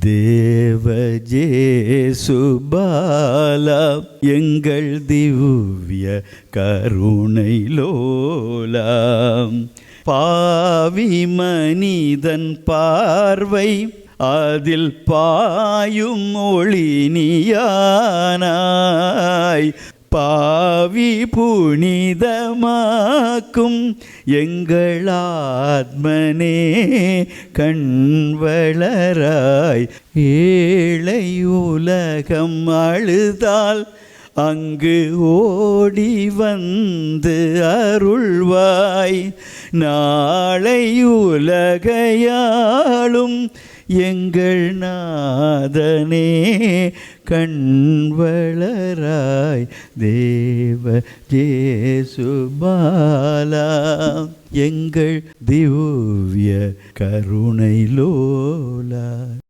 தேவஜேசுபாலா எங்கள் திவ்ய கருணை லோலாம். பாவி மனிதன் பார்வை அதில் பாயும் ஒளினியானாய் பாவி புனிதமாக்கும் எங்கள் ஆத்மனே கண்வளராய் ஏழை உலகம் அழுதால் அங்கு ஓடி வந்து அருள்வாய் நாளை உலகையாளும் எங்கள் நாதனே கண்வளராய் தேவ ஜேசுபாலா எங்கள் திவ்ய கருணை